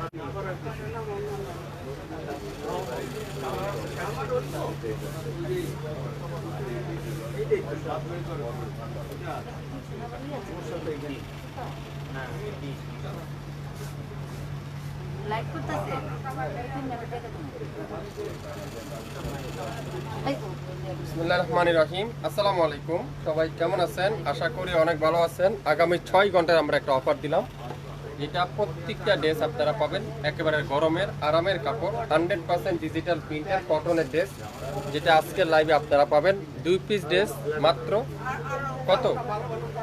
Like আসসালামু আলাইকুম। সবাই কেমন আছেন? আশা করি অনেক ভালো আছেন। আগামী ছয় ঘন্টায় আমরা একটা অফার দিলাম। যেটা প্রত্যেকটা ড্রেস আপনারা পাবেন। একেবারে গরমের, আরামের কাপড় হান্ড্রেড পার্সেন্ট ডিজিটাল প্রিন্টের কটনের ড্রেস যেটা আজকের লাইভে আপনারা পাবেন। দুই পিস ড্রেস মাত্র। কত?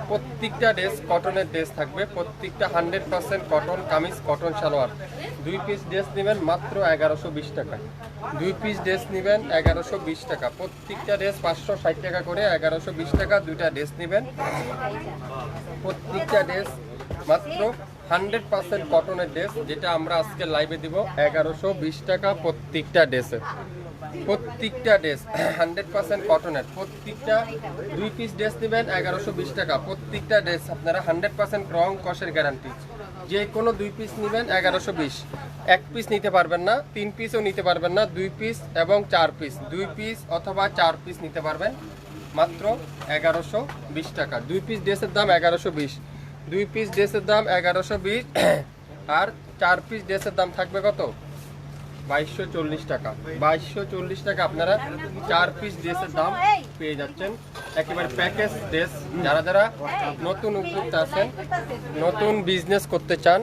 প্রত্যেকটা ড্রেস কটনের ড্রেস থাকবে। প্রত্যেকটা hundred percent cotton kameez cotton salwar. দুই পিস ড্রেস নেবেন মাত্র এগারোশো বিশ টাকা। দুই পিস ড্রেস নেবেন এগারোশো বিশ টাকা। প্রত্যেকটা ড্রেস পাঁচশো ষাট টাকা করে এগারোশো বিশ টাকা দুইটা ড্রেস নেবেন। প্রত্যেকটা ড্রেস মাত্র হান্ড্রেড পার্সেন্ট কটনের ড্রেস যেটা আমরা আজকে লাইভে দিব, এগারোশো বিশ টাকা প্রত্যেকটা ড্রেসে। প্রত্যেকটা ড্রেস, হান্ড্রেড পার্সেন্ট কটনের। প্রত্যেকটা দুই পিস ড্রেস নেবেন, এগারোশো বিশ টাকা। প্রত্যেকটা ড্রেস আপনারা হান্ড্রেড পার্সেন্ট রং কষের গ্যারান্টি যে কোনো দুই পিস নেবেন, এগারোশো বিশ। এক পিস নিতে পারবেন না, তিন পিসও নিতে পারবেন না, দুই পিস এবং চার পিস দুই পিস অথবা চার পিস নিতে পারবেন, মাত্র এগারোশো বিশ টাকা। দুই পিস ড্রেসের দাম এগারোশো বিশ। দুই পিস ড্রেসের দাম এগারোশো বিশ, আর চার পিস ড্রেসের দাম থাকবে কত? বাইশশো চল্লিশ টাকা। বাইশশো চল্লিশ টাকা আপনারা চার পিস ড্রেসের দাম পেয়ে যাচ্ছেন। একেবারে প্যাকেজ ড্রেস যারা যারা নতুন উদ্যোক্তা আছেন, নতুন বিজনেস করতে চান,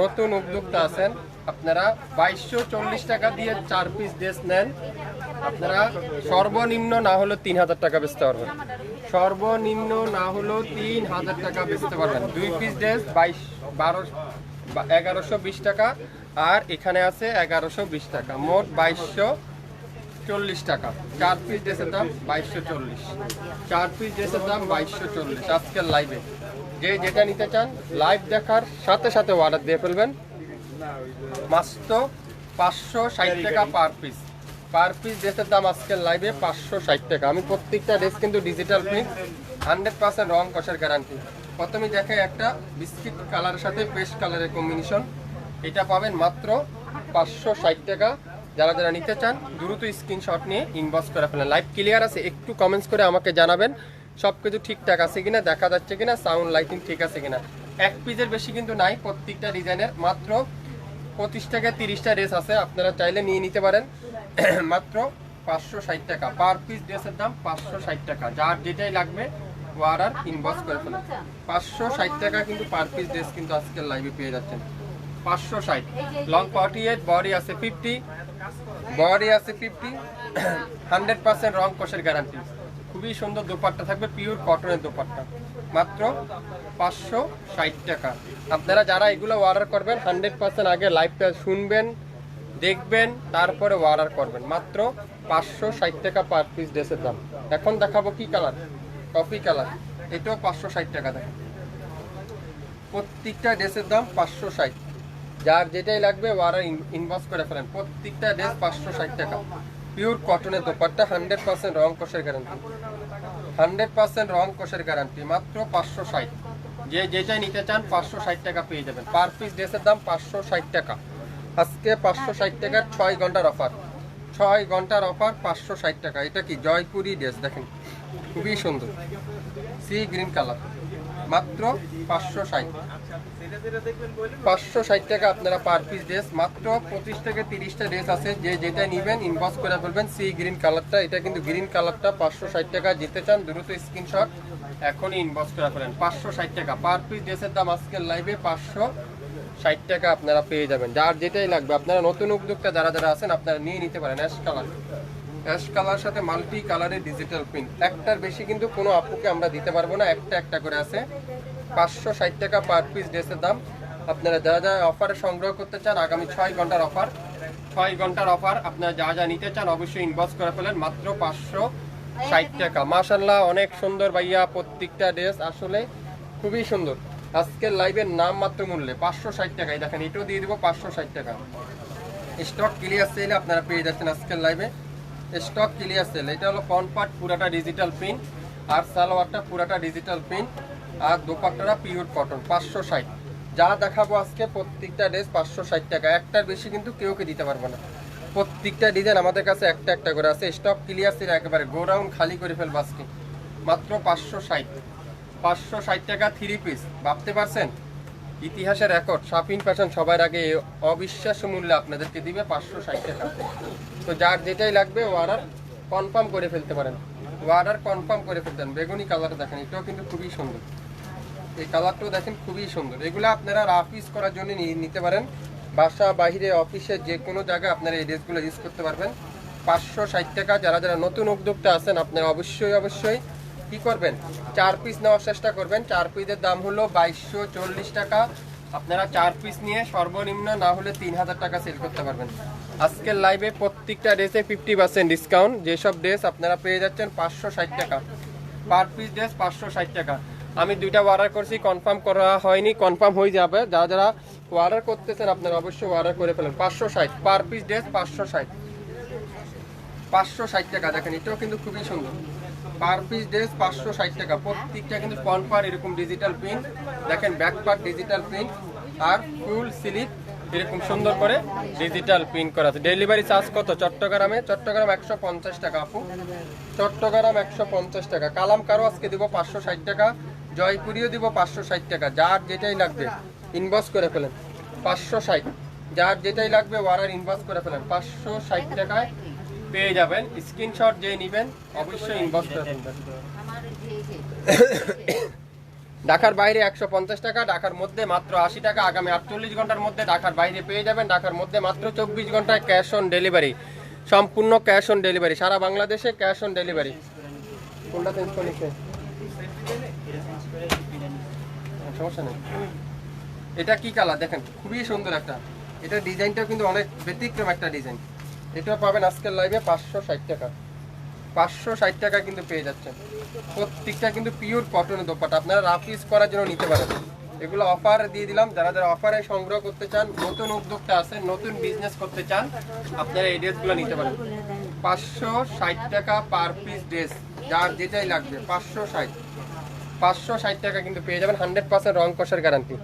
নতুন উদ্যোক্তা আছেন, আপনারা বাইশশো চল্লিশ টাকা দিয়ে চার পিস ড্রেস নেন। আপনারা সর্বনিম্ন না হলেও তিন হাজার টাকা বেচতে পারবেন। সর্বনিম্ন না হলেও তিন হাজার টাকা বেচতে পারবেন। দুই পিস ড্রেস বাইশ, বারো এগারোশো বিশ টাকা, আর এখানে আছে এগারোশো বিশ টাকা। মোট বাইশশো চল্লিশ টাকা। চার পিস ড্রেসের দাম বাইশশো চল্লিশ। চার পিস ড্রেসের দাম বাইশশো চল্লিশ আজকের লাইভে যে যেটা নিতে চান লাইভ দেখার সাথে সাথে অর্ডার দিয়ে ফেলবেন। মাত্র পাঁচশো ষাট টাকা পার পিস পার পিস ড্রেসের দাম আজকের লাইভে পাঁচশো ষাট টাকা। আমি প্রত্যেকটা ড্রেস কিন্তু ডিজিটাল প্রিন্ট হান্ড্রেড পার্সেন্ট রং কষার গ্যারান্টি প্রথমে দেখে একটা বিস্কিট কালারের সাথে পেস্ট কালারের কম্বিনেশন এটা পাবেন মাত্র পাঁচশো ষাট টাকা। যারা যারা নিতে চান, দ্রুত স্ক্রিনশট নিয়ে ইনবক্স করে ফেলেন। লাইভ ক্লিয়ার আছে, একটু কমেন্টস করে আমাকে জানাবেন। সব কিছু ঠিকঠাক আছে কিনা, দেখা যাচ্ছে কিনা সাউন্ড লাইটিং ঠিক আছে কিনা। এক পিসের বেশি কিন্তু নাই, প্রত্যেকটা ডিজাইনের মাত্র পঁচিশ টাকা তিরিশটা ড্রেস আছে, আপনারা চাইলে নিয়ে নিতে পারেন। মাত্র পাঁচশো ষাট টাকা। পার পিস ড্রেসের দাম পাঁচশো ষাট টাকা। যার যেটাই লাগবে অর্ডার ইনবক্স করে ফেলেন পাঁচশো ষাট টাকা কিন্তু পার পিস ড্রেস কিন্তু আজকের লাইভে পেয়ে যাচ্ছেন। পাঁচশো ষাট। লং ফর্টি এইট বডি আছে ফিফটি বডি আছে ফিফটি হান্ড্রেড পার্সেন্ট রং কোষের গ্যারান্টি খুবই সুন্দর দোপাট্টা থাকবে পিওর কটনের দোপাট্টা। মাত্র পাঁচশো ষাট টাকা। আপনারা যারা এগুলো অর্ডার করবেন হান্ড্রেড পার্সেন্ট আগে লাইভটা শুনবেন। দেখবেন, তারপরে অর্ডার করবেন। মাত্র পাঁচশো ষাট টাকা পার পিস ড্রেসের দাম। এখন দেখাবো কি কালার কফি কালার এটাও পাঁচশো ষাট টাকা দেখেন। প্রত্যেকটা ড্রেসের দাম পাঁচশো ষাট। যার যেটাই লাগবে ওয়ারা ইনভেস্ট করে ফেলেন। প্রত্যেকটা ড্রেস পাঁচশো ষাট টাকা। পিওর কটনের দোপাট্টা, হান্ড্রেড পার্সেন্ট রং কোষের গ্যারান্টি হান্ড্রেড পার্সেন্ট রং কোষের গ্যারান্টি মাত্র পাঁচশো ষাট। যে যেটাই নিতে চান, পাঁচশো ষাট টাকা পেয়ে যাবেন। পার পিস ড্রেসের দাম পাঁচশো ষাট টাকা। আজকে পাঁচশো ষাট টাকার ছয় ঘণ্টার অফার। ছয় ঘণ্টার অফার, পাঁচশো ষাট টাকা। এটা কি? জয়পুরি ড্রেস, দেখেন। খুবই সুন্দর। Sea green colour. মাত্র পাঁচশো ষাট। পাঁচশো ষাট টাকা আপনারা পার পিস ড্রেস। মাত্র পঁচিশ থেকে তিরিশটা ড্রেস আছে। যে যেটা নেবেন ইনবক্স করে ফেলবেন। সি গ্রিন কালারটা, এটা কিন্তু গ্রিন কালারটা। পাঁচশো ষাট টাকা যেতে চান, দ্রুত স্ক্রিনশট এখনই ইনবক্স করে ফেলেন। পাঁচশো ষাট টাকা। পার পিস ড্রেসের দাম আজকের লাইভে পাঁচশো ষাট টাকা আপনারা পেয়ে যাবেন। যার যেটাই লাগবে, আপনারা নতুন উদ্যোক্তা যারা যারা আছেন, আপনারা নিয়ে নিতে পারেন অ্যাশ কালার অ্যাশ কালার সাথে মাল্টি কালারের ডিজিটাল প্রিন্ট একটার বেশি কিন্তু কোনো আপুকে আমরা দিতে পারব না, একটা একটা করে আছে। পাঁচশো ষাট টাকা পার পিস ড্রেসের দাম। আপনারা যারা যারা অফারে সংগ্রহ করতে চান, আগামী ছয় ঘণ্টার অফার ছয় ঘণ্টার অফার আপনারা যা যা নিতে চান, অবশ্যই ইনবক্স করে ফেলেন, মাত্র পাঁচশো ষাট টাকা। মাশাল্লাহ অনেক সুন্দর ভাইয়া প্রত্যেকটা ড্রেস আসলে খুবই সুন্দর। আজকের লাইভের নাম মাত্র মূল্যে পাঁচশো ষাট টাকায়। দেখেন, এটাও দিয়ে দিব পাঁচশো ষাট টাকা। স্টক ক্লিয়ার সেলে আপনারা পেয়ে যাচ্ছেন আজকের লাইভে স্টক ক্লিয়ার সেল এটা হলো কনপার্ট পুরাটা ডিজিটাল প্রিন্ট আর সালোয়ারটা পুরাটা ডিজিটাল প্রিন্ট আর দোপাট্টাটা পিওর কটন পাঁচশো ষাট। যা দেখাবো আজকে প্রত্যেকটা ড্রেস পাঁচশো ষাট টাকা। একটার বেশি কিন্তু কেউ কে দিতে পারব না। প্রত্যেকটা ডিজাইন আমাদের কাছে একটা একটা করে আছে। স্টক ক্লিয়ার ছিল একেবারে গোডাউন খালি করে ফেলব আজকে। মাত্র পাঁচশো ষাট। পাঁচশো ষাট টাকা থ্রি পিস ভাবতে পারছেন? ইতিহাসের রেকর্ড শাপিন ফ্যাশন সবার আগে অবিশ্বাস্য মূল্যে আপনাদেরকে দিবে পাঁচশো ষাট টাকা। তো যার যেটাই লাগবে অর্ডার কনফার্ম করে ফেলতে পারেন। অর্ডার কনফার্ম করে ফেলতেন বেগুনি কালার দেখেন, এটাও কিন্তু খুবই সুন্দর। এই কালারটাও দেখেন, খুবই সুন্দর। এগুলো আপনারা রাফ ইউজ করার জন্য নিতে পারেন। বাসা বাইরে অফিসে যে কোনো জায়গায় আপনারা এই ড্রেসগুলো ইউজ করতে পারবেন। পাঁচশো ষাট টাকা, যারা যারা নতুন উদ্যোক্তা আছেন, আপনারা অবশ্যই অবশ্যই কি করবেন? চার পিস নেওয়ার চেষ্টা করবেন। চার পিসের দাম হলো বাইশশো চল্লিশ টাকা। আপনারা চার পিস নিয়ে সর্বনিম্ন না হলে তিন হাজার টাকা সেল করতে পারবেন। আজকের লাইভে প্রত্যেকটা ড্রেসে ফিফটি পার্সেন্ট ডিসকাউন্ট যেসব ড্রেস আপনারা পেয়ে যাচ্ছেন পাঁচশো ষাট টাকা। পার পিস ড্রেস পাঁচশো ষাট টাকা। আমি দুইটা অর্ডার করছি কনফার্ম করা হয়নি কনফার্ম হয়ে যাবে। যারা যারা অর্ডার করতেছেন, আপনারা অবশ্যই অর্ডার করে ফেলেন। পাঁচশো ষাট পার পিস ড্রেস পাঁচশো ষাট। পাঁচশো ষাট টাকা, দেখেন, এটাও কিন্তু খুবই সুন্দর। পার পিস ড্রেস পাঁচশো ষাট টাকা। প্রত্যেকটা কিন্তু পার এরকম ডিজিটাল প্রিন্ট দেখেন ব্যাক পার ডিজিটাল প্রিন্ট আর ফুল স্লিপ এরকম সুন্দর করে ডিজিটাল প্রিন্ট করা আছে। ডেলিভারি চার্জ কত? চট্টগ্রামে? চট্টগ্রাম একশো পঞ্চাশ টাকা আপু। চট্টগ্রাম একশো পঞ্চাশ টাকা। কালাম কারও আজকে দিব পাঁচশো ষাট টাকা, জয়পুরিও দিব পাঁচশো ষাট টাকা, যার যেটাই লাগবে ইনবক্স করে ফেলেন। পাঁচশো ষাট, যার যেটাই লাগবে ওয়ারার ইনবক্স করে ফেলেন। পাঁচশো ষাট টাকায় পেয়ে যাবেন। স্ক্রিনশট যে নেবেন, অবশ্যই ইনবক্স করে ঢাকার বাইরে একশো পঞ্চাশ টাকা, ঢাকার মধ্যে মাত্র আশি টাকা। আগামী আটচল্লিশ ঘণ্টার মধ্যে ঢাকার বাইরে পেয়ে যাবেন। ঢাকার মধ্যে মাত্র চব্বিশ ঘন্টায় ক্যাশ অন ডেলিভারি সম্পূর্ণ ক্যাশ অন ডেলিভারি সারা বাংলাদেশে ক্যাশ অন ডেলিভারি কোনটা চেঞ্জ করে নিচ্ছে সমস্যা নেই। এটা কি কালার দেখেন, খুবই সুন্দর একটা। এটা ডিজাইনটাও কিন্তু অনেক ব্যতিক্রম একটা ডিজাইন এটা পাবেন আজকের লাইভে পাঁচশো ষাট টাকা। পাঁচশো ষাট টাকা কিন্তু পেয়ে যাচ্ছেন। প্রত্যেকটা কিন্তু পিওর কটনের দোপাটা আপনারা রাফ ইউজ করার জন্য নিতে পারেন। এগুলো অফার দিয়ে দিলাম। যারা যারা অফারে সংগ্রহ করতে চান, নতুন উদ্যোক্তা আছে, নতুন বিজনেস করতে চান, আপনারা এই ড্রেসগুলো নিতে পারেন। পাঁচশো ষাট টাকা পার পিস ড্রেস যার যেটাই লাগবে, পাঁচশো ষাট। পাঁচশো ষাট টাকা কিন্তু পেয়ে যাবেন। হান্ড্রেড পার্সেন্ট রং কষার গ্যারান্টি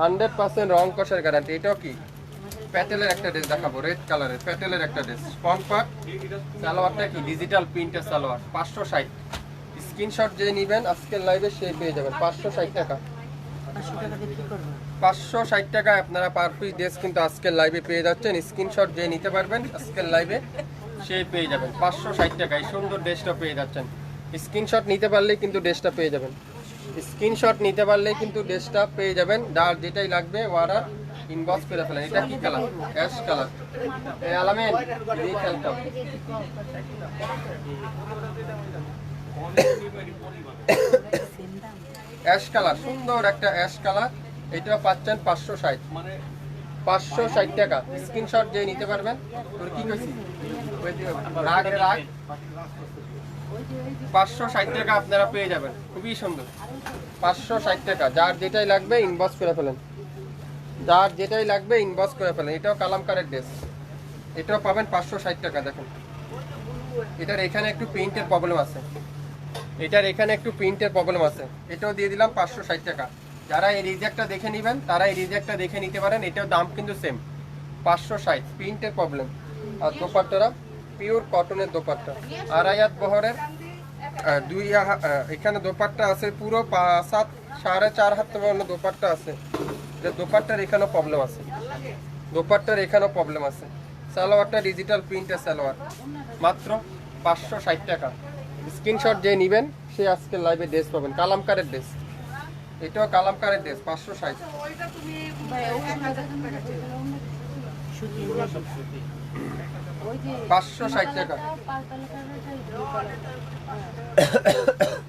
হান্ড্রেড পার্সেন্ট রং কষার গ্যারান্টি এটাও কি? প্যাটেলের একটা ড্রেস দেখাবো রেড কালারের প্যাটেলের একটা ড্রেস স্পন পার্ট সালোয়ারটা কি? ডিজিটাল প্রিন্টের সালোয়ার পাঁচশো ষাট। স্ক্রিনশট যে নেবেন আজকের লাইভে সে পেয়ে যাবেন। পাঁচশো ষাট টাকা। পাঁচশো ষাট টাকায় আপনারা পার পিস ড্রেস কিন্তু আজকের লাইভে পেয়ে যাচ্ছেন। স্ক্রিনশট যে নিতে পারবেন আজকের লাইভে সে পেয়ে যাবেন। পাঁচশো ষাট টাকা এই সুন্দর ড্রেসটা পেয়ে যাচ্ছেন। স্ক্রিনশট নিতে পারলেই কিন্তু ড্রেসটা পেয়ে যাবেন। স্ক্রিনশট নিতে পারলেই কিন্তু ড্রেসটা পেয়ে যাবেন। যার যেটাই লাগবে ওয়ারা ইনবক্স করে ফেলেন। এটা কি কালার অ্যাশ কালার এই আলামেন, এই খেলটা। অ্যাশ কালার সুন্দর একটা অ্যাশ কালার এটা পাচ্ছেন পাঁচশো ষাট। পাঁচশো ষাট টাকা। স্ক্রিনশট যে নিতে পারবেন। তোর কি কইছি? রাগ রাগ। পাঁচশো ষাট টাকা আপনারা পেয়ে যাবেন। খুবই সুন্দর। পাঁচশো ষাট টাকা। যার যেটাই লাগবে ইনবক্স করে ফেলেন। যার যেটাই লাগবে ইনবক্স করে ফেলেন। এটাও কালামকারের ড্রেস এটাও পাবেন পাঁচশো ষাট টাকা দেখুন। এটার এখানে একটু প্রিন্টের প্রবলেম আছে। এটার এখানে একটু প্রিন্টের প্রবলেম আছে। এটাও দিয়ে দিলাম পাঁচশো ষাট টাকা। যারা এই রিজেক্টটা দেখে নেবেন তারা এই রিজেক্টটা দেখে নিতে পারেন। এটার দাম কিন্তু সেম পাঁচশো ষাট প্রিন্টের প্রবলেম আর দোপাট্টারা পিওর কটনের দোপাট্টা। আড়াইয়াত বহরের আহ, দুই এখানে দোপাট্টা আছে পুরো পা- সাত সাড়ে চার হাত দোপাট্টা আছে। দোপাট্টার এখানেও প্রবলেম আছে। দোপাট্টার এখানেও প্রবলেম আছে। সালোয়ারটা ডিজিটাল প্রিন্টের সালোয়ার। মাত্র পাঁচশো ষাট টাকা। স্ক্রিনশট যে নেবেন সে আজকে লাইভে ড্রেস পাবেন। কালামকারের ড্রেস এটাও কালামকারের ড্রেস পাঁচশো ষাট। পাঁচশো ষাট টাকা।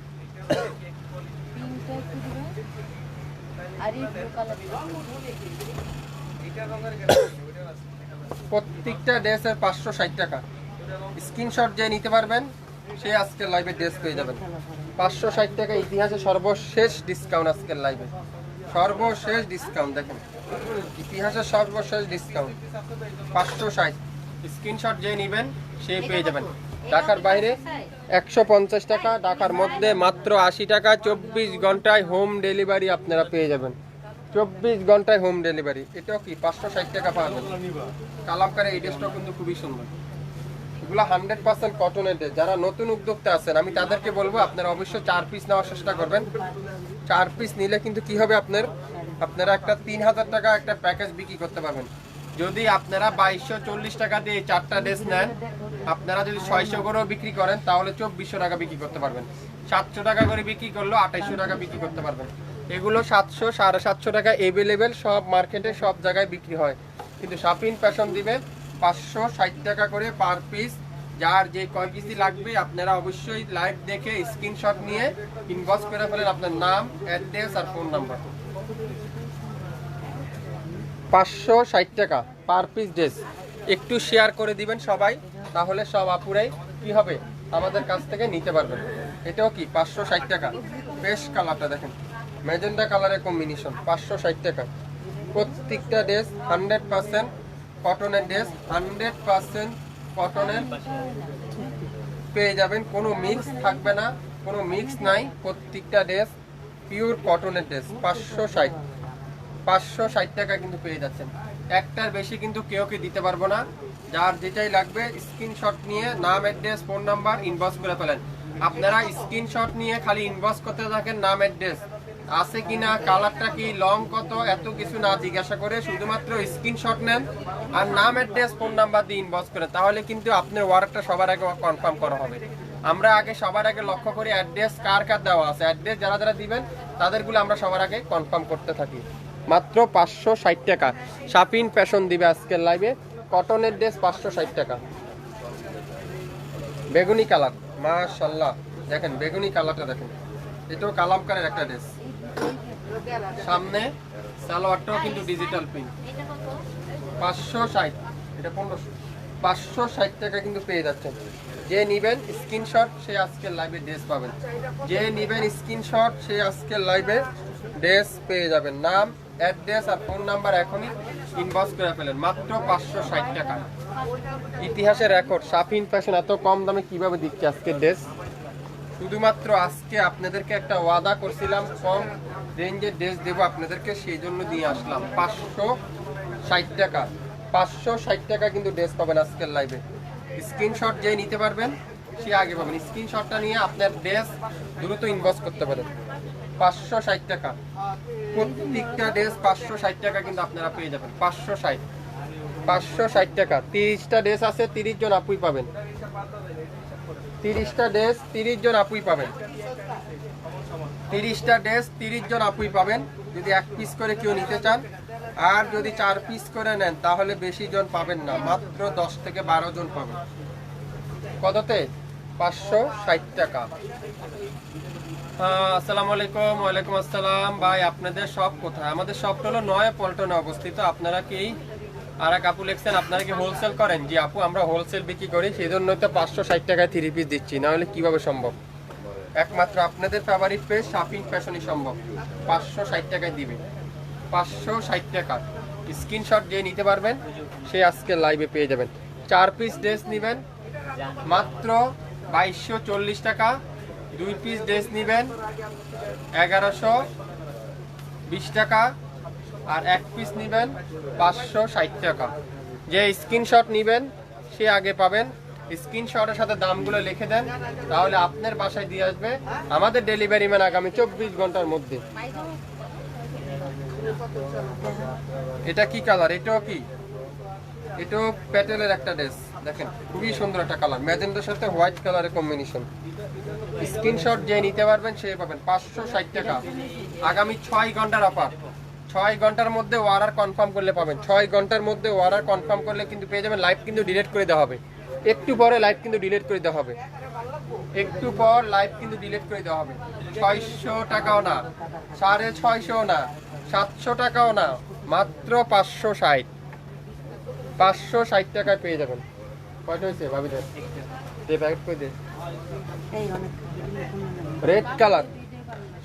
প্রত্যেকটা ড্রেসের পাঁচশো ষাট টাকা। স্ক্রিনশট যে নিতে পারবেন, সে আজকের লাইভে ড্রেস পেয়ে যাবেন। পাঁচশো ষাট টাকা ইতিহাসে সর্বশেষ ডিসকাউন্ট আজকের লাইভে সর্বশেষ ডিসকাউন্ট দেখেন। ইতিহাসের সর্বশেষ ডিসকাউন্ট পাঁচশো ষাট। স্ক্রিনশট যে নেবেন, সে পেয়ে যাবেন। ঢাকার বাইরে একশো পঞ্চাশ টাকা, ঢাকার মধ্যে মাত্র আশি টাকা, চব্বিশ ঘন্টায় হোম ডেলিভারি আপনারা পেয়ে যাবেন। চব্বিশ ঘন্টায় হোম ডেলিভারি এটাও কি? পাঁচশো ষাট টাকা পাবেন কালামকারে এই ড্রেসটাও কিন্তু খুবই সুন্দর। এগুলো হান্ড্রেড পার্সেন্ট কটনের ড্রেস যারা নতুন উদ্যোক্তা আছেন, আমি তাদেরকে বলব, আপনারা অবশ্যই চার পিস নেওয়ার চেষ্টা করবেন। চার পিস নিলে কিন্তু কি হবে আপনার? আপনারা একটা তিন হাজার টাকা একটা প্যাকেজ বিক্রি করতে পারবেন। যদি আপনারা বাইশশো চল্লিশ টাকা দিয়ে চারটা ড্রেস নেন, আপনারা যদি ছয়শো করেও বিক্রি করেন, তাহলে চব্বিশশো টাকা বিক্রি করতে পারবেন। সাতশো টাকা করে বিক্রি করলেও আঠাইশশো টাকা বিক্রি করতে পারবেন। এগুলো সাতশো, সাড়ে সাতশো টাকা এভেলেবেল সব মার্কেটে, সব জায়গায় বিক্রি হয়। কিন্তু শাপিন ফ্যাশন দিবে পাঁচশো ষাট টাকা করে পার পিস যার যে কয় পিসি লাগবে, আপনারা অবশ্যই লাইভ দেখে স্ক্রিনশট নিয়ে ইনবক্স করে ফেলেন আপনার নাম অ্যাড্রেস আর ফোন নাম্বার পাঁচশো ষাট টাকা পার পিস ড্রেস একটু শেয়ার করে দিবেন সবাই, তাহলে সব আপুরাই কি হবে? আমাদের কাছ থেকে নিতে পারবেন। এটাও কি পাঁচশো ষাট টাকা? বেশ কালারটা দেখেন। ম্যাজেন্ডা কালারের কম্বিনেশন, পাঁচশো ষাট টাকা। প্রত্যেকটা ড্রেস হান্ড্রেড পার্সেন্ট কটনের ড্রেস, হান্ড্রেড পার্সেন্ট কটনের পেয়ে যাবেন। কোনো মিক্স থাকবে না, কোনো মিক্স নাই, প্রত্যেকটা ড্রেস পিওর কটনের ড্রেস, পাঁচশো ষাট। পাঁচশো ষাট টাকা কিন্তু পেয়ে যাচ্ছেন। একটার বেশি কিন্তু কেউ কি দিতে পারব না। যার যেটাই লাগবে, স্ক্রিনশট নিয়ে নাম, অ্যাড্রেস, ফোন নাম্বার ইনবক্স করে ফেলেন। আপনারা স্ক্রিনশট নিয়ে খালি ইনবক্স করতে থাকেন, নাম, অ্যাড্রেস। আছে কিনা কালারটা কি লং কত, এত কিছু না জিজ্ঞাসা করে শুধুমাত্র স্ক্রিনশট নেন আর নাম অ্যাড্রেস ফোন নাম্বার দিয়ে ইনবক্স করেন। তাহলে কিন্তু আপনার ওয়ার্কটা সবার আগে কনফার্ম করা হবে। আমরা আগে সবার আগে লক্ষ্য করি অ্যাড্রেস কার কার দেওয়া আছে। অ্যাড্রেস যারা যারা দিবেন, তাদেরগুলো আমরা সবার আগে কনফার্ম করতে থাকি। মাত্র পাঁচশো ষাট টাকা। শাপিন ফ্যাশন দিবে আজকের লাইভে কটনের ড্রেস পাঁচশো ষাট টাকা। বেগুনি কালার মাশাল্লাহ দেখেন, বেগুনি কালারটা দেখেন। এটাও কালামকারের একটা ড্রেস সামনে সালোয়ারটাও কিন্তু ডিজিটাল প্রিন্ট পাঁচশো ষাট, এটা পনেরোশো। পাঁচশো ষাট টাকা কিন্তু পেয়ে যাচ্ছেন। যে নিবেন স্ক্রিনশট সে আজকের লাইভে ড্রেস পাবেন। যে নিবেন স্ক্রিনশট সে আজকের লাইভে ড্রেস পেয়ে যাবেন। নাম অ্যাড্রেস আর ফোন নাম্বার এখনই ইনবক্স করে ফেলেন। মাত্র পাঁচশো ষাট টাকা। ইতিহাসের রেকর্ড সাফিন ফ্যাশন এত কম দামে কীভাবে দিচ্ছে আজকের ড্রেস শুধুমাত্র আজকে আপনাদেরকে একটা ওয়াদা করছিলাম, কম রেঞ্জের ড্রেস দেবো আপনাদেরকে, সেই জন্য দিয়ে আসলাম। পাঁচশো ষাট টাকা। পাঁচশো ষাট টাকা কিন্তু ড্রেস পাবেন আজকের লাইভে স্ক্রিনশট যে নিতে পারবেন, সে আগে পাবেন। স্ক্রিনশটটা নিয়ে আপনার ড্রেস দ্রুত ইনবক্স করতে পারেন। পাঁচশো ষাট টাকা। প্রত্যেকটা ড্রেস পাঁচশো ষাট টাকা কিন্তু আপনারা পেয়ে যাবেন। পাঁচশো ষাট। পাঁচশো ষাট টাকা। তিরিশটা ড্রেস আছে, তিরিশ জন আপুই পাবেন। তিরিশটা ড্রেস, তিরিশ জন আপুই পাবেন। তিরিশটা ড্রেস, তিরিশ জন আপুই পাবেন, যদি এক পিস করে কেউ নিতে চান। আর যদি চার পিস করে নেন, তাহলে বেশি জন পাবেন না, মাত্র দশ থেকে বারো জন পাবেন। কততে? পাঁচশো ষাট টাকা। আসসালামু আলাইকুম, ওয়ালাইকুম আসসালাম। ভাই, আপনাদের সব কোথায়? আমাদের সবটা হলো নয় পল্টনে অবস্থিত। আপনারা কি আর এক আপু লিখছেন, আপনারা কি হোলসেল করেন? জি আপু, আমরা হোলসেল বিক্রি করি সেই জন্য তো পাঁচশো ষাট টাকায় থ্রি পিস দিচ্ছি, নাহলে কীভাবে সম্ভব? একমাত্র আপনাদের ফেভারিট পেজ শাপিং ফ্যাশনই সম্ভব। পাঁচশো ষাট টাকায় দিবে। পাঁচশো ষাট টাকা। স্ক্রিনশট যে নিতে পারবেন, সে আজকে লাইভে পেয়ে যাবেন। চার পিস ড্রেস নেবেন, মাত্র বাইশশো চল্লিশ টাকা। দুই পিস ড্রেস নেবেন, এগারোশো বিশ টাকা। আর এক পিস নেবেন পাঁচশো ষাট টাকা। যে স্ক্রিনশট নেবেন, সে আগে পাবেন। স্ক্রিনশটের সাথে দামগুলো লিখে দেন, তাহলে আপনার বাসায় দিয়ে আসবে আমাদের ডেলিভারি ম্যান আগামী চব্বিশ ঘণ্টার মধ্যে। এটা কি কালার এটাও কি? এটাও প্যাটেলের একটা ড্রেস দেখেন, খুবই সুন্দর একটা কালার ম্যাজেন্ডার সাথে হোয়াইট কালারের কম্বিনেশন স্ক্রিনশট যে নিতে পারবেন, সে পাবেন পাঁচশো ষাট টাকা। আগামী ছয় ঘণ্টার অফার ছয় ঘণ্টার মধ্যে অর্ডার কনফার্ম করলে পাবেন। ছয় ঘণ্টার মধ্যে অর্ডার কনফার্ম করলে কিন্তু পেয়ে যাবেন লাইভ কিন্তু ডিলিট করে দেওয়া হবে। একটু পরে লাইভ কিন্তু ডিলিট করে দেওয়া হবে। একটু পর লাইভ কিন্তু ডিলিট করে দেওয়া হবে। ছয়শো টাকাও না সাড়ে ছয়শো না সাতশো টাকাও না মাত্র পাঁচশো ষাট। পাঁচশো ষাট টাকায় পেয়ে যাবেন। কয়টা হয়েছে ভাবিদের? দে প্যাকেট করে দে। রেড কালার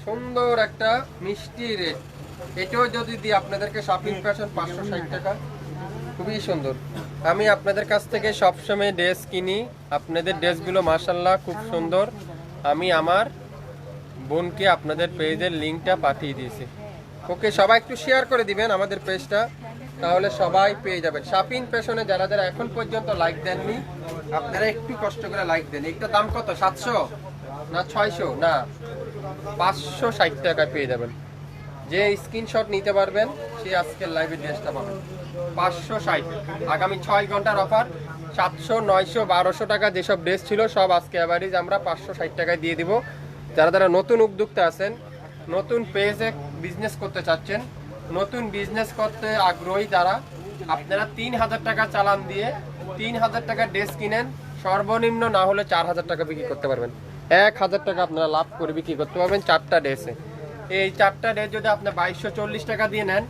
সুন্দর একটা মিষ্টি রেড এটাও যদি দিই আপনাদেরকে শপিং ফ্যাশন পাঁচশো ষাট টাকা। খুবই সুন্দর। আমি আপনাদের কাছ থেকে সবসময় ড্রেস কিনি। আপনাদের ড্রেসগুলো মাসাল্লাহ খুব সুন্দর। আমি আমার বোনকে আপনাদের পেজের লিঙ্কটা পাঠিয়ে দিয়েছি। ওকে সবাই একটু শেয়ার করে দিবেন আমাদের পেজটা তাহলে সবাই পেয়ে যাবেন। শাপিং পেশনে যারা যারা এখন পর্যন্ত লাইক দেননি আপনারা একটু কষ্ট করে লাইক দেন। একটা দাম কত? সাতশো? না ছয়শো? না পাঁচশো ষাট টাকায় পেয়ে যাবেন। যে স্ক্রিনশট নিতে পারবেন, সে আজকের লাইভে ড্রেসটা পাবেন। পাঁচশো ষাট। আগামী ছয় ঘণ্টার অফার সাতশো, নয়শো, বারোশো টাকা যেসব ড্রেস ছিল, সব আজকে অ্যাভারেজ আমরা পাঁচশো ষাট টাকায় দিয়ে দিব। যারা যারা নতুন উদ্যোক্তা আছেন, নতুন পেজে বিজনেস করতে চাচ্ছেন, নতুন বিজনেস করতে আগ্রহী যারা, আপনারা তিন হাজার টাকা চালান দিয়ে তিন হাজার টাকা ড্রেস কিনেন, সর্বনিম্ন না হলে চার হাজার টাকা বিক্রি করতে পারবেন। এক হাজার টাকা আপনারা লাভ করে বিক্রি করতে পারবেন চারটা ড্রেসে এই চারটা ড্রেস যদি আপনি বাইশশো চল্লিশ টাকা দিয়ে নেন,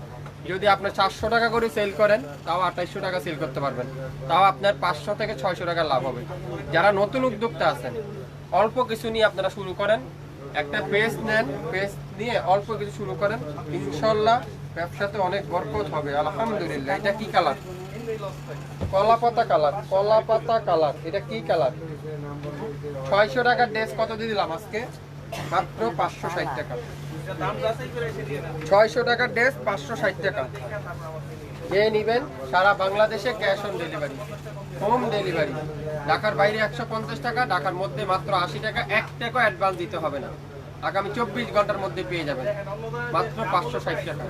যদি আপনার চারশো টাকা করে সেল করেন, তাও আঠাইশশো টাকা সেল করতে পারবেন। তাও আপনার পাঁচশো থেকে ছয়শো টাকা লাভ হবে। যারা নতুন উদ্যোক্তা আছেন, অল্প কিছু নিয়ে আপনারা শুরু করেন। একটা পেজ নেন পেজ নিয়ে অল্প কিছু শুরু করেন। ইনশাল্লাহ ব্যবসাতে অনেক বরকত হবে। আলহামদুলিল্লাহ, এটা কি কালার কলা পাতা কালার কলা পাতা কালার এটা কি কালার ছয়শো টাকার ড্রেস কত দিয়ে দিলাম আজকে? মাত্র পাঁচশো ষাট টাকা। ছয়শো টাকার ড্রেস পাঁচশো ষাট টাকা। যে নিবেন সারা বাংলাদেশে cash on delivery home delivery. ঢাকার বাইরে একশো পঞ্চাশ টাকা ঢাকার মধ্যে মাত্র আশি টাকা এক টাকা অ্যাডভান্স দিতে হবে না। আগামী চব্বিশ ঘণ্টার মধ্যে পেয়ে যাবেন মাত্র পাঁচশো ষাট টাকা।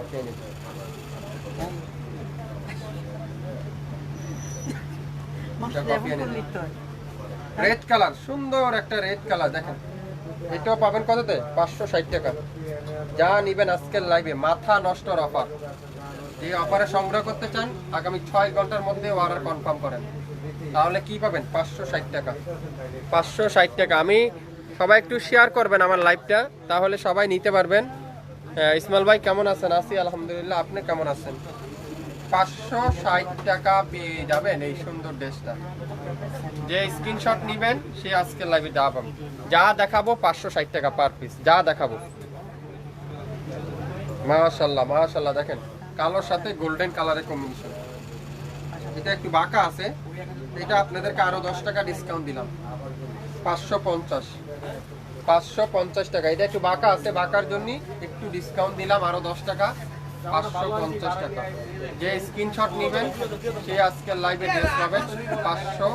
okay, নিন। রেড কালার সুন্দর একটা রেড কালার দেখেন। এটাও পাবেন কততে? পাঁচশো ষাট টাকা। যা নিবেন আজকের লাইভে মাথা নষ্টর অফার এই অফারে সংগ্রহ করতে চান আগামী ছয় ঘণ্টার মধ্যে অর্ডার কনফার্ম করেন। তাহলে কি পাবেন? পাঁচশো ষাট টাকা। পাঁচশো ষাট টাকা। আমি সবাই একটু শেয়ার করবেন আমার লাইভটা তাহলে সবাই নিতে পারবেন। আহ, ইসমাইল ভাই কেমন আছেন? আছি আলহামদুলিল্লাহ। আপনি কেমন আছেন? পাঁচশো ষাট টাকা পেয়ে যাবেন এই সুন্দর ড্রেসটা। যে স্ক্রিনশট নিবেন, সে আজকে লাইভে যা পাবেন যা দেখাবো, পাঁচশো ষাট টাকা পার পিস যা দেখাবো। মাশাল্লাহ মাশাল্লাহ দেখেন। কালোর সাথে গোল্ডেন কালারের কম্বিনেশন এটা একটু বাঁকা আছে। এটা আপনাদেরকে আরও দশ টাকা ডিসকাউন্ট দিলাম। পাঁচশো পঞ্চাশ। পাঁচশো পঞ্চাশ টাকা। এটা একটু বাঁকা আছে, বাঁকার জন্য একটু ডিসকাউন্ট দিলাম আরও দশ টাকা। পাঁচশো পঞ্চাশ টাকা। যে স্ক্রিনশট নেবেন সে আজকের লাইভে ড্রেস পাবেন পাঁচশো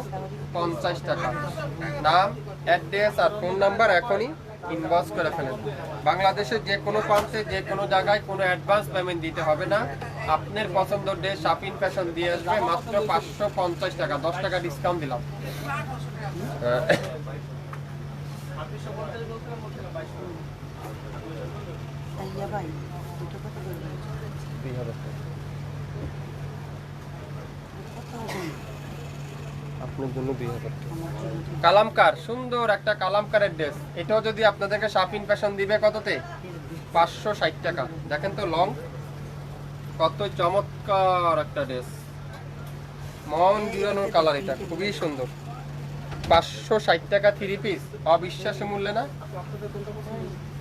পঞ্চাশ টাকা। নাম অ্যাড্রেস আর ফোন নাম্বার এখনই ইনভয়েস করে ফেলেন। বাংলাদেশের যে কোনো প্রান্তে যে কোনো জায়গায় কোনো অ্যাডভান্স পেমেন্ট দিতে হবে না। আপনার পছন্দ ড্রেস শাপিং ফ্যাশন দিয়ে আসবে মাত্র পাঁচশো পঞ্চাশ টাকা দশ টাকা ডিসকাউন্ট দিলাম। আহ, দুই হাজার টাকা। আপনার জন্য দুই হাজার কালামকার সুন্দর একটা কালামকারের ড্রেস। এটাও যদি আপনাদেরকে শাপিং ফ্যাশন দিবে কততে? পাঁচশো ষাট টাকা। দেখেন তো লং কত চমৎকার একটা ড্রেস। মন জুড়ানোর কালার এটা খুবই সুন্দর। পাঁচশো ষাট টাকা থ্রি পিস অবিশ্বাসী মূল্যে না?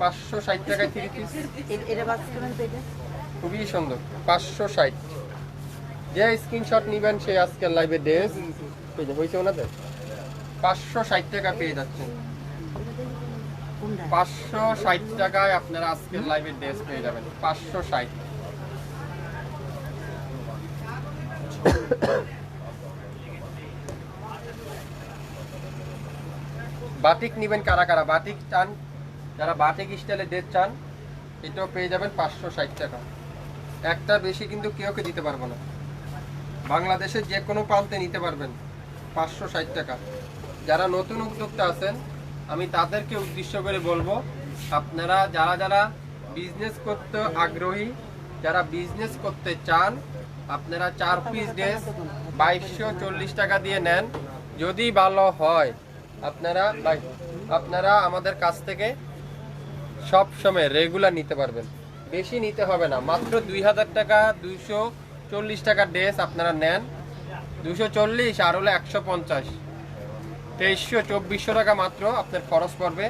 পাঁচশো ষাট টাকা থ্রি পিস খুবই সুন্দর, পাঁচশো ষাট। যে স্ক্রিনশট নিবেন, সেই আজকের লাইভে ড্রেস হয়েছে ওনাদের? পাঁচশো ষাট টাকা পেয়ে যাচ্ছেন। পাঁচশো ষাট টাকায় আপনারা আজকের লাইভে ড্রেস পেয়ে যাবেন। পাঁচশো ষাট। বাটিক নিবেন কারা কারা? বাটিক চান, যারা বাটিক স্টাইলে ড্রেস চান, এটাও পেয়ে যাবেন পাঁচশো ষাট টাকা। একটা বেশি কিন্তু কেউ কে দিতে পারব না। বাংলাদেশের যে কোনো প্রান্তে নিতে পারবেন পাঁচশো ষাট টাকা। যারা নতুন উদ্যোক্তা আছেন, আমি তাদেরকে উদ্দেশ্য করে বলব, আপনারা যারা যারা বিজনেস করতে আগ্রহী, যারা বিজনেস করতে চান, আপনারা চার পিস ড্রেস বাইশশো চল্লিশ টাকা দিয়ে নেন। যদি ভালো হয়, আপনারা আপনারা আমাদের কাছ থেকে সব সময় রেগুলার নিতে পারবেন। বেশি নিতে হবে না। মাত্র দুই হাজার টাকা দুইশো চল্লিশ টাকার ড্রেস আপনারা নেন। দুশো চল্লিশ আর হলো একশো পঞ্চাশ। তেইশশো চব্বিশশো টাকা মাত্র আপনার খরচ পড়বে।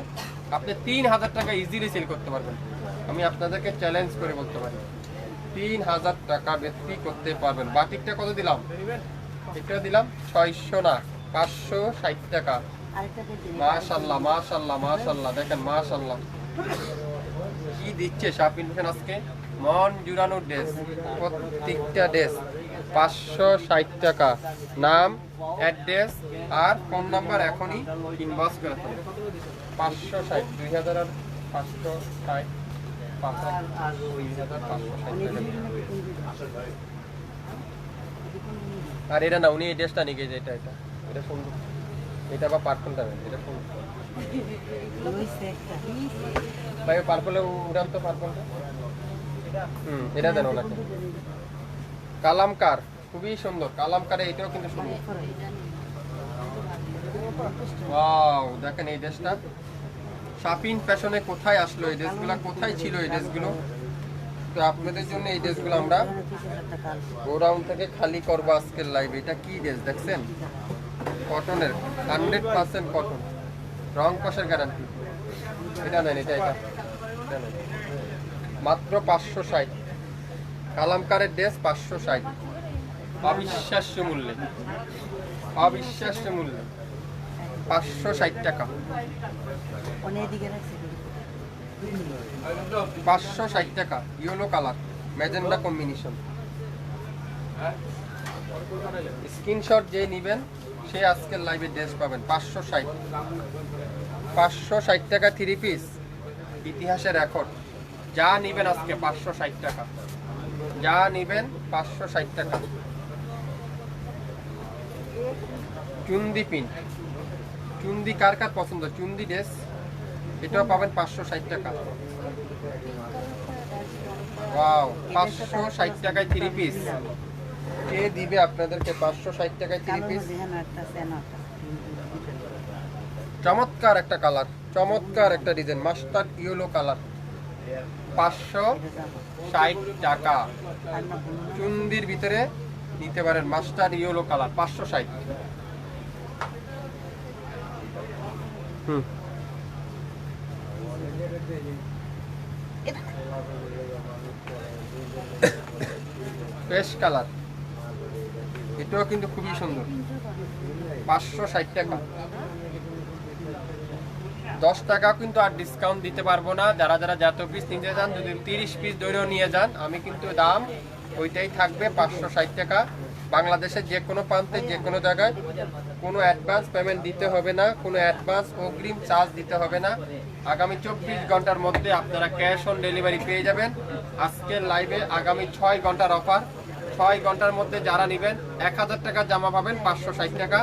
আপনি তিন হাজার টাকা ইজিলি সেল করতে পারবেন। আমি আপনাদেরকে চ্যালেঞ্জ করে বলতে পারি। তিন হাজার টাকা ব্যক্তি করতে পারবেন। বাটিকটা কত দিলাম? এটা দিলাম ছয়শো না পাঁচশো ষাট টাকা। মাশাল্লাহ মাশাল্লাহ মাশাল্লাহ। দেখেন মাশাল্লাহ। কি দিচ্ছে শাপ ইনফেন আজকে? মন জুড়ানোর ড্রেস, প্রত্যেকটা ড্রেস, পাঁচশো ষাট টাকা। নাম, অ্যাড্রেস আর ফোন নাম্বার এখনই ইনবক্স করে পাঁচশো ষাট, দুই হাজার আর পাঁচশো আর এটা না, উনি এই ড্রেসটা নিয়ে গেছে, এটা এটা এটা সুন্দর এটা বা পার্পলটা নেন, এটা সুন্দর ভাই পার্পলে উড়ান তো পার্পলটা হুম এটা দেন ওনাকে। কালামকার খুবই সুন্দর। কালামকারে এটাও কিন্তু সুন্দর। ওয়াও দেখেন এই ড্রেসটা শাপিং ফ্যাশনে কোথায় আসলো? এই ড্রেসগুলো কোথায় ছিল এই ড্রেসগুলো তো আপনাদের জন্য এই ড্রেসগুলো আমরা গোডাউন থেকে খালি করব আজকের লাইভ এটা কি ড্রেস দেখছেন? কটনের হান্ড্রেড পার্সেন্ট কটন রং কষের গ্যারান্টি এটা নেন, এটা এটা। মাত্র পাঁচশো ষাট। কালামকারের ড্রেস পাঁচশো ষাট। অবিশ্বাস্য মূল্যে। অবিশ্বাস্য মূল্যে। পাঁচশো ষাট টাকা। পাঁচশো ষাট টাকা। Yellow colour. Magenta combination. Screenshot যে নেবেন, সে আজকের লাইভে ড্রেস পাবেন, পাঁচশো ষাট। পাঁচশো ষাট টাকা থ্রি পিস ইতিহাসের রেকর্ড যা নেবেন আজকে পাঁচশো ষাট টাকা। যা নেবেন পাঁচশো ষাট টাকা। চুন্দি পিন চুন্দি কার কার পছন্দ? চুন্দি ড্রেস এটাও পাবেন পাঁচশো ষাট টাকা। পাঁচশো ষাট টাকায় থ্রি পিস কে দিবে আপনাদেরকে পাঁচশো ষাট টাকায় থ্রি পিস চমৎকার একটা কালার চমৎকার একটা ডিজাইন মাস্টার ইয়েলো কালার পাঁচশো ষাট টাকা। চুন্দির ভিতরে নিতে পারেন মাস্টার ইয়েলো কালার পাঁচশো ষাট। হুম। ফ্রেশ কালার এটাও কিন্তু খুবই সুন্দর। পাঁচশো ষাট টাকা। দশ টাকা কিন্তু আর ডিসকাউন্ট দিতে পারব না। যারা যারা যত পিস নিতে যান যদি তিরিশ পিস দৈরেও নিয়ে যান, আমি কিন্তু দাম ওইটাই থাকবে পাঁচশো ষাট টাকা। বাংলাদেশের যে কোনো প্রান্তে যে কোনো জায়গায় কোনো অ্যাডভান্স পেমেন্ট দিতে হবে না, কোনো অ্যাডভান্স অগ্রিম চার্জ দিতে হবে না। আগামী চব্বিশ ঘণ্টার মধ্যে আপনারা ক্যাশ অন ডেলিভারি পেয়ে যাবেন। আজকের লাইভে আগামী ছয় ঘণ্টার অফার ছয় ঘণ্টার মধ্যে যারা নেবেন, এক হাজার টাকা জামা পাবেন, পাঁচশো ষাট টাকা।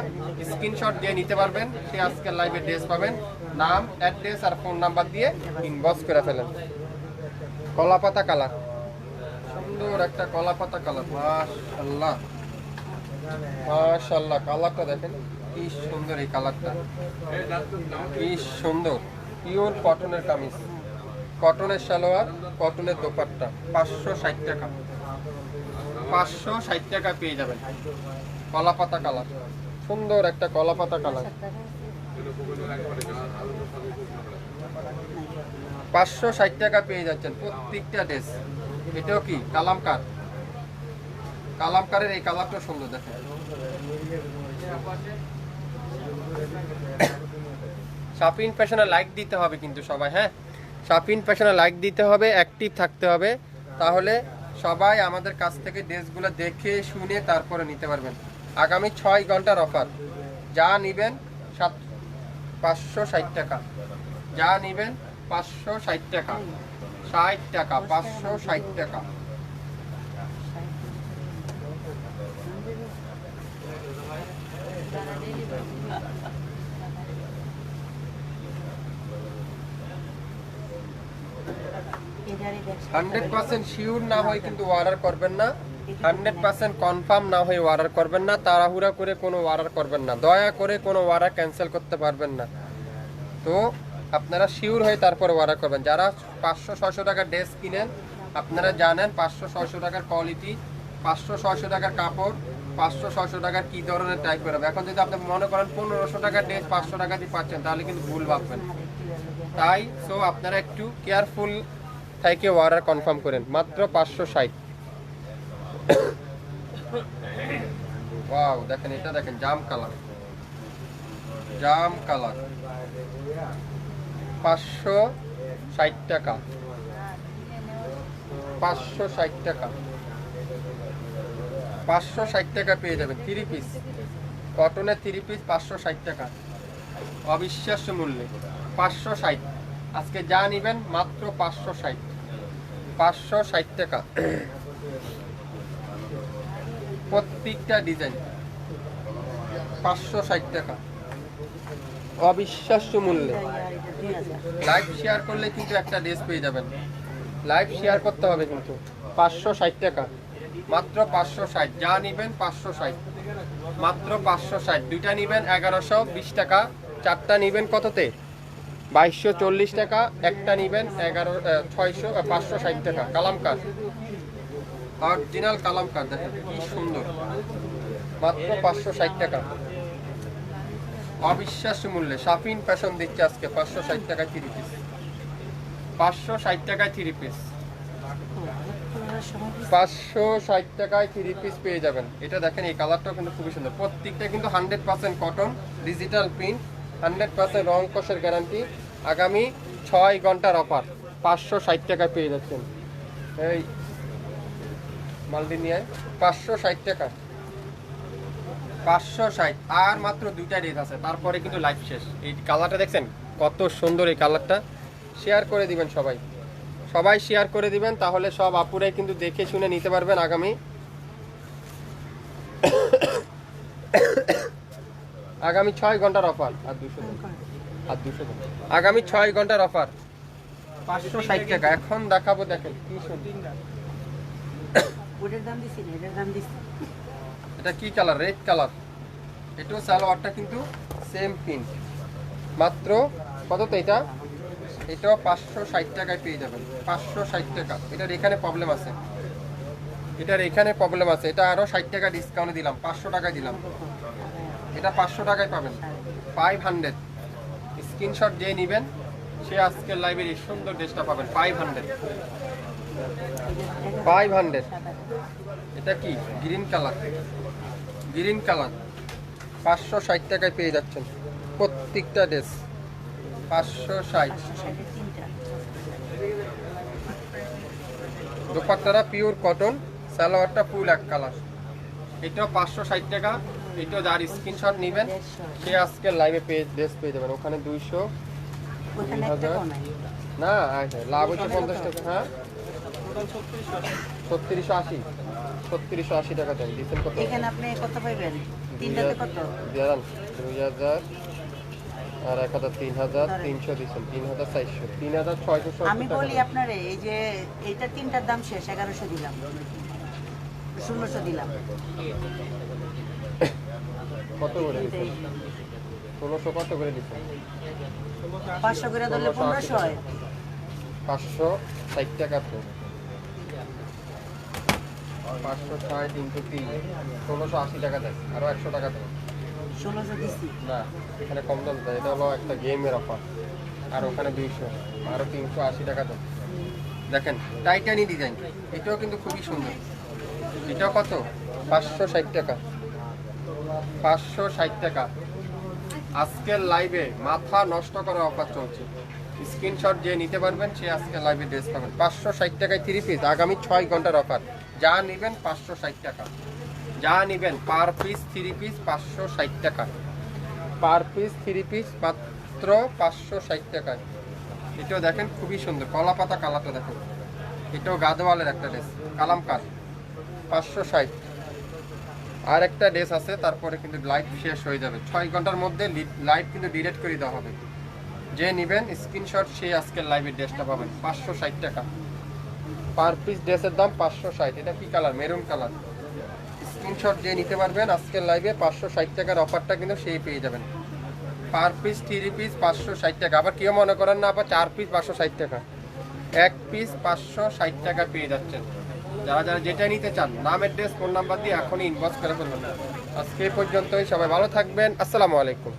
স্ক্রিনশট দিয়ে নিতে পারবেন, সে আজকের লাইভে ড্রেস পাবেন। নাম অ্যাড্রেস আর ফোন নাম্বার দিয়ে ইনবক্স করে ফেলেন। কলাপাতা কালার সুন্দর একটা কলাপাতা কালার মাশাল্লাহ মাশাল্লাহ কালারটা দেখেন। কি সুন্দর এই কালারটা কি সুন্দর। পিওর কটনের কামিজ। কটনের সালোয়ার কটনের দোপাট্টা। পাঁচশো ষাট টাকা। পাঁচশো ষাট টাকা পেয়ে যাবেন। কলাপাতা কালার। সুন্দর একটা কলাপাতা কালার। পাঁচশো ষাট টাকা পেয়ে যাচ্ছেন প্রত্যেকটা ড্রেস এটাও কি? কালামকার? কালামকারের এই কালারটা সুন্দর দেখেন। শাপিন ফ্যাশনে লাইক দিতে হবে কিন্তু সবাই হ্যাঁ? শাপিন ফ্যাশনে লাইক দিতে হবে অ্যাক্টিভ থাকতে হবে। তাহলে সবাই আমাদের কাছ থেকে ড্রেসগুলো দেখে, শুনে তারপরে নিতে পারবেন। আগামী ছয় ঘণ্টার অফার। যা নেবেন সাত, পাঁচশো ষাট টাকা। যা নেবেন পাঁচশো ষাট টাকা। ষাট টাকা, পাঁচশো ষাট টাকা। হান্ড্রেড পার্সেন্ট শিওর না হয় কিন্তু অর্ডার করবেন না। হান্ড্রেড পার্সেন্ট কনফার্ম না হয়ে অর্ডার করবেন না। তাড়াহুড়া করে কোনো অর্ডার করবেন না। দয়া করে কোনো অর্ডার ক্যান্সেল করতে পারবেন না। তো আপনারা শিওর হয়ে তারপরে অর্ডার করবেন। যারা পাঁচশো ছশো টাকার ড্রেস কিনেন, আপনারা জানেন পাঁচশো ছশো টাকার কোয়ালিটি পাঁচশো ছশো টাকার কাপড় পাঁচশো ছশো টাকার কী ধরনের টাইপ বেরোবে এখন যদি আপনি মনে করেন পনেরোশো টাকার ড্রেস পাঁচশো টাকা দিয়ে পাচ্ছেন, তাহলে কিন্তু ভুল ভাববেন। তাই সো আপনারা একটু কেয়ারফুল থেকে অর্ডার কনফার্ম করেন, মাত্র পাঁচশো ষাট। দেখেন, এটা দেখেন, জাম কালার। জাম কালার। পাঁচশো ষাট টাকা। পাঁচশো ষাট টাকা। পাঁচশো ষাট টাকা পেয়ে যাবেন থ্রি পিস কটনের থ্রি পিস পাঁচশো ষাট টাকা। অবিশ্বাস্য মূল্যে, পাঁচশো ষাট। আজকে যা নিবেন মাত্র পাঁচশো ষাট। পাঁচশো ষাট টাকা। প্রত্যেকটা ডিজাইন। পাঁচশো ষাট টাকা। অবিশ্বাস্য মূল্যে। লাইভ শেয়ার করলে কিন্তু একটা ড্রেস পেয়ে যাবেন। লাইভ শেয়ার করতে হবে কিন্তু। পাঁচশো ষাট টাকা। মাত্র পাঁচশো ষাট। যা নেবেন পাঁচশো ষাট। মাত্র পাঁচশো ষাট। দুইটা নেবেন এগারোশো বিশ টাকা। চারটা নেবেন কততে? বাইশশো চল্লিশ টাকা, একটা নেবেন এগারো ছয়শো পাঁচশো ষাট টাকা। কালামকার। অরিজিনাল কালামকার, দেখেন কি সুন্দর। মাত্র পাঁচশো ষাট টাকা। অবিশ্বাস্য মূল্যে সাফিন ফ্যাশন দিচ্ছে আজকে পাঁচশো ষাট টাকায় থ্রি পিস পাঁচশো ষাট টাকায় থ্রি পিস পাঁচশো ষাট টাকায় থ্রি পিস পেয়ে যাবেন। এটা দেখেন, এই কালারটাও কিন্তু খুবই সুন্দর। প্রত্যেকটা কিন্তু hundred percent cotton digital print hundred percent রং কষের গ্যারান্টি আগামী ছয় ঘণ্টার অফার পাঁচশো ষাট টাকায় পেয়ে যাচ্ছেন। এই মালদিনিয়ায় পাঁচশো ষাট টাকা। পাঁচশো ষাট, আর মাত্র দুইটা রেট আছে। তারপরে কিন্তু লাইফ শেষ। এই কালারটা দেখছেন? কত সুন্দর এই কালারটা শেয়ার করে দিবেন সবাই। সবাই শেয়ার করে দিবেন, তাহলে সব আপুরাই কিন্তু দেখে শুনে নিতে পারবেন আগামী। আগামী ছয় ঘণ্টার অফার। আর দুশো আর দুশো আগামী ছয় ঘণ্টার অফার। পাঁচশো ষাট টাকা। এখন দেখাবো দেখেন কি সুন্দর। ওটার দাম দিছি না এটার দাম দিছি। এটা কি কালার? Red colour. এটাও সালোয়ারটা কিন্তু সেম প্রিন্ট মাত্র কত তো এটা? এটাও পাঁচশো ষাট টাকায় পেয়ে যাবেন। পাঁচশো ষাট টাকা। এটার এখানে প্রবলেম আছে। এটার এখানে প্রবলেম আছে। এটা আরও ষাট টাকা ডিসকাউন্ট দিলাম। পাঁচশো টাকায় দিলাম। এটা পাঁচশো টাকায় পাবেন। ফাইভ হান্ড্রেড স্ক্রিনশট যে নেবেন। সে আজকের লাইব্রেরি সুন্দর ড্রেসটা পাবেন। ফাইভ হান্ড্রেড ফাইভ হান্ড্রেড এটা কি? গ্রিন কালার গ্রিন কালার পাঁচশো ষাট টাকায় পেয়ে যাচ্ছেন। প্রত্যেকটা ড্রেস পাঁচশো ষাট। দোপাট্টারা পিওর কটন সালোয়ারটা ফুল এক কালার এটাও পাঁচশো ষাট টাকা। এটাও যার স্ক্রিনশট নেবেন সে আজকে লাইভে পেয়ে ড্রেস পেয়ে যাবেন। ওখানে দুইশো ওখানে একটা নাই না আচ্ছা, লাভ হচ্ছে পঞ্চাশ টাকা হ্যাঁ? ছত্রিশশো আশি। ছত্রিশশো আশি টাকা দেন দিচ্ছেন কত? এখানে আপনি কত পাইবেন? তিনটাতে কত? দেন দুই হাজার আর এক হাজার তিন হাজার তিনশো দিচ্ছেন তিন হাজার চারশো তিন হাজার ছয়শো আমি বলি আপনারে এই যে এইটা তিনটার দাম শেষ এগারোশো দিলাম। ষোলোশো দিলাম। কত করে। দিচ্ছেন ষোলোশো কত করে দিচ্ছেন পাঁচশো করে ধরলে পনেরোশো হয়। পাঁচশো ষাট টাকা তো পাঁচশো ষাট ইন্টু তিন। ষোলোশো আশি টাকা দেয় আরও একশো টাকা দেয়। ষোলোশো না এখানে কম দাম দেয়। এটা হলো একটা গেমের অফার আর ওখানে দুইশো আরও তিনশো আশি টাকা দেয়। দেখেন টাইটানি ডিজাইন। এটাও কিন্তু খুবই সুন্দর। এটাও কত? পাঁচশো ষাট টাকা। পাঁচশো ষাট টাকা। আজকের লাইভে মাথা নষ্ট করার অফার চলছে। স্ক্রিনশট যে নিতে পারবেন, সে আজকে লাইভে ড্রেস পাবেন। পাঁচশো ষাট টাকায় থ্রি পিস আগামী ছয় ঘণ্টার অফার যা নেবেন পাঁচশো ষাট টাকা। যা নেবেন পার পিস থ্রি পিস পাঁচশো ষাট টাকা। পার পিস থ্রি পিস মাত্র পাঁচশো ষাট টাকায়। এটাও দেখেন খুবই সুন্দর। কলা পাতা কালারটা দেখেন। এটাও গাদোয়ালের একটা ড্রেস কালাম কাজ পাঁচশো ষাট। আর একটা ড্রেস আছে, তারপরে কিন্তু লাইট শেষ হয়ে যাবে। ছয় ঘণ্টার মধ্যে লাইট কিন্তু ডিলেট করে দেওয়া হবে। যে নেবেন স্ক্রিনশট সেই আজকের লাইভের ড্রেসটা পাবেন, পাঁচশো ষাট টাকা। পার পিস ড্রেসের দাম পাঁচশো ষাট। এটা কি কালার মেরুন কালার স্ক্রিনশট যে নিতে পারবেন, আজকের লাইভে পাঁচশো ষাট টাকার অফারটা কিন্তু সেই পেয়ে যাবেন। পার পিস থ্রি পিস পাঁচশো ষাট টাকা। আবার কেউ মনে করেন না, আবার চার পিস পাঁচশো ষাট টাকা। এক পিস পাঁচশো ষাট টাকা পেয়ে যাচ্ছেন। যারা যারা যেটা নিতে চান, নাম অ্যাড্রেস ফোন নাম্বার দিয়ে এখনই ইনবক্স করে ফেলবেন। আজকে পর্যন্তই, সবাই ভালো থাকবেন। আসসালামু আলাইকুম।